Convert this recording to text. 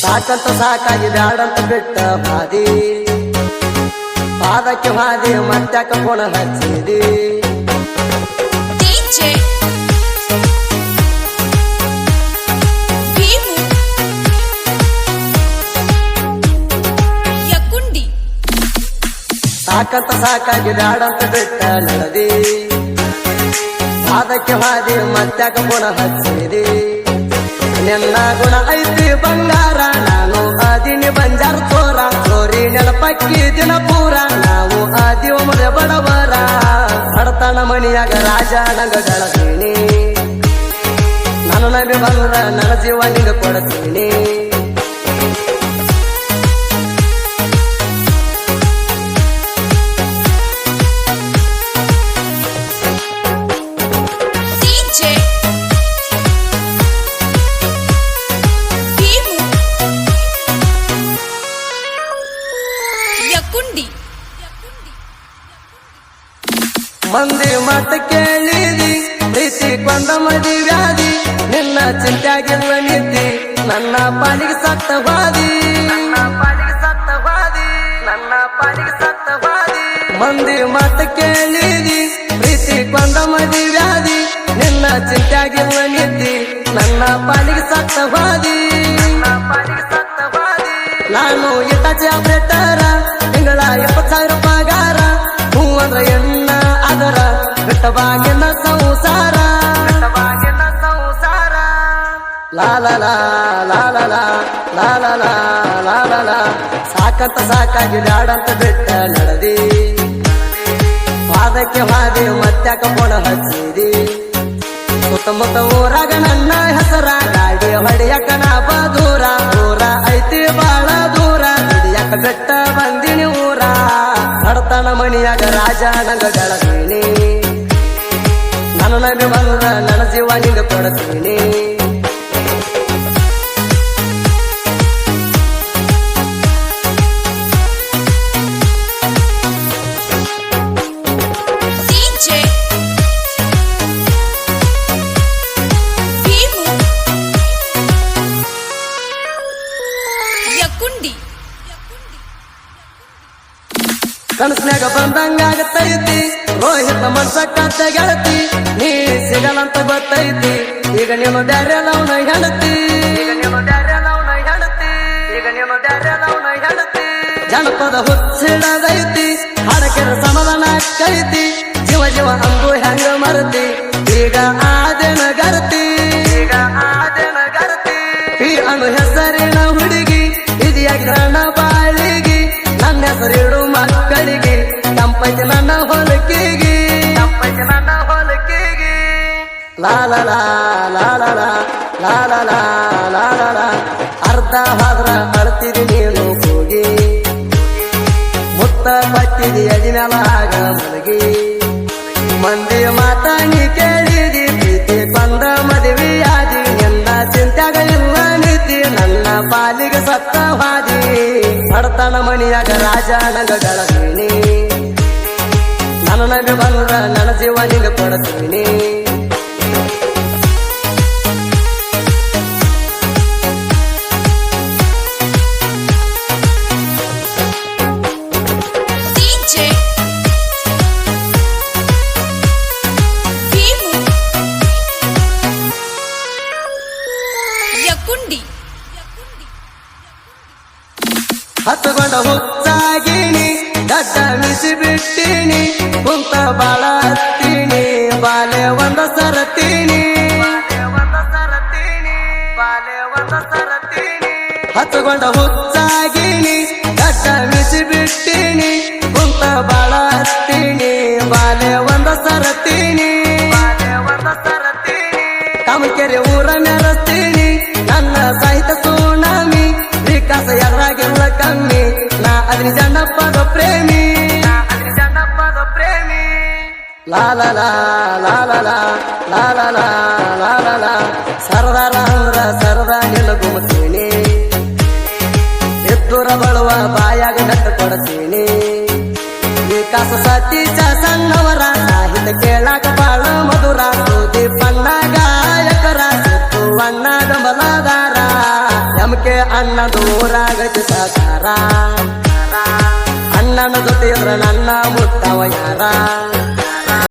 ಸಾಕಂತ ಸಾಕಾಗಿ ಬ್ಯಾಡಂತ ಬಿಟ್ಟ ಬಾದಿ ಪಾದಕ್ಕೆ ಹಾದಿ ಮತ್ತ್ಯಾಕ ಕೋಣ ಹಚ್ಚಿದಿ. ಸಾಕಂತ ಸಾಕಾಗಿ ಬ್ಯಾಡಂತ ಬಿಟ್ಟ ನಳದಿ. ಪಾದಕ್ಕೆ ಹಾದಿ ಮತ್ತ್ಯಾಕ ಕೋಣ ಹಚ್ಚಿದಿ. ನಿನ್ನ ಗುಣ ಐತಿ ಬಂಗಾರ. ನೆನಪಕ್ಕಿ ದಿನ ಪೂರ ನಾವು ಆದಿವ ಮುದೆ ಬಡವರ. ಹಡತನ ಮಣಿಯಾಗ ರಾಜ ನಂಗ ಗಳತೀನಿ ನನ್ನ ನಂಬಿ ಬಂದ್ರ ನನ್ನ ಜೀವ ನಿಂಗ ಕೊಡ್ತೀನಿ ಮಂದಿ ಮಾತು ಕೇಳಿದಿ ಪ್ರೀತಿ ಕೊಂದ ಮದಿ ವ್ಯಾಧಿ ನಿನ್ನ ಚಿಂತ್ಯಾಗಿಲ್ಲ ನಿದ್ದಿ ನನ್ನ ಪಾಲಿಗೆ ಸತ್ತವಾದಿ ನನ್ನ ಪಾಲಿಗೆ ಸತ್ತವಾದಿ ನನ್ನ ಪಾಲಿಗೆ ಸತ್ತವಾದಿ ಮಂದಿ ಮಾತು ಕೇಳಿದಿ ಪ್ರೀತಿ ಕೊಂದ ಮದಿ ವ್ಯಾಧಿ ನಿನ್ನ ಚಿಂತ್ಯಾಗಿಲ್ಲ ನಿದ್ದಿ ನನ್ನ ಪಾಲಿಗೆ ಸತ್ತವಾದಿ ನನ್ನ ಪಾಲಿಗೆ ಸತ್ತವಾದಿ ನಾನು ಇಟ್ಟಾಚೆ ಆಪರೇಟರ ಬಿಟ್ಟವಾಗಿನ ಸಂಸಾರ ಬಿಟ್ಟವಾಗಿನ ಸಂಸಾರ ಲಾಲಲ ಲಾಲಲ ಲಾಲಲ ಲಾಲಲ ಸಾಕಂತ ಸಾಕಾಗಿ ಬ್ಯಾಡಂತ ಬೆಟ್ಟ ನಡೆದಿ ಪಾದಕ್ಕೆ ಹಾದಿ ಮತ್ತ್ಯಾಕ ಪೊಣ ಹಚ್ಚಿದಿ ಸುತ್ತಮುತ್ತ ಊರಾಗ ನನ್ನ ಹೆಸರ ಗಾಡಿ ಹೊಡೆಯಕ ನಾ ದೂರ ದೂರ ಐತಿ ಬಾಳ ದೂರ ಹಿಡಿಯಕ ಬೆಟ್ಟ ಬಂದಿನಿ ಊರ ಬಡತನ ಮಣಿಯಾಗ ರಾಜ ನಂಗ ಗಳತೀನಿ ನನ್ನ ನಂಬಿ ಬಂದ ನನ್ನ ಜೀವ ನಿಂಗ ಕೊಡ್ತೀನಿ ಕನಸ್ನ್ಯಾಗ ಬಂದಂಗಾಗತ್ತೈತಿ. ರೋಹಿತ ಮನ್ಸಕ್ಕಂತ ಗೆಳತಿ ನೀ ಸಿಗಲಂತ ಗೊತ್ತೈತಿ. ಈಗ ನೀನು ಬ್ಯಾರೆ ಲವ್ನ ಹೆಣತಿ ಜನಪದ ಹುಚ್ಚಿಡದೈತಿ ಹಡಕೆರ ಸಮಾಧಾನ ಕೈತಿ ಲಾಲಲ ಲಾ ಲಾ ಲಾ ಅರ್ಧ ಹಾದ್ರ ಅಳ್ತಿದಿ ನೀನು ಹೋಗಿ ಮುತ್ತ ಮತ್ತಿದಿ ಅದಿನೆಲ ಆಗ ಮಲಗಿ ಮಂದಿ ಮಾತ ಕೇಳಿದಿ ಪ್ರೀತಿ ಕೊಂದ ಮದುವೆಯಾದಿ ಎಲ್ಲ ಚಿಂತ್ಯಾಗ ನೀತಿ ನನ್ನ ಪಾಲಿಗೆ ಸತ್ತವಾದಿ ಬಡತನ ಮಣಿಯಾಗ ರಾಜ ನಂಗ ನನ್ನ ಬಂದ್ರ ನನ್ನ ಜೀವನಿಗೆ ಕೊಡ್ತೀನಿ ಹತ್ತುಕೊಂಡ ಹುಚ್ಚಾಗಿನಿ ದಡ್ಡ ಮಿಸಿ ಬಿಟ್ಟಿನಿ ಕುಂತ ಬಾಳ ಹತ್ತೀನಿ ಬಾಲೆ ಒಂದ ಸರತೀನಿ ಹತ್ತುಕೊಂಡ ಹುಚ್ಚಾಗಿನಿ ದಡ್ಡ ಮಿಸಿ ಬಿಟ್ಟಿನಿ ಕುಂತ ಬಾಳ ಲಾಲಲ ಲಾ ಲಾ ಲಾ ಸರದಾರ ಅಂದ್ರ ಸರದಾ ನಿಲ್ಲ ಗುಮತೀನಿ ಎತ್ತುರ ಬಳುವ ಬಾಯಾಗ ನಟ್ಟ ಕೊಡ್ತೀನಿ ವಿಕಾಸ ಸತೀಶ ಸಣ್ಣವರ ಸಾಹಿತ ಕೇಳಾಕ ಬಾಳ ಮಧುರ ಸುದೀಪ್ ಅಣ್ಣ ಗಾಯಕರ ಸುತ್ತು ಅಣ್ಣ ಗಂಬಲದಾರ ಎಂ ಅದಕ್ಕೆ ಅಣ್ಣ ದೂರಾಗತಿ ಸಾಕಾರ ಅಣ್ಣನ ಜೊತೆ ಇದ್ರ ನನ್ನ ಮುತ್ತವ ಯಾರ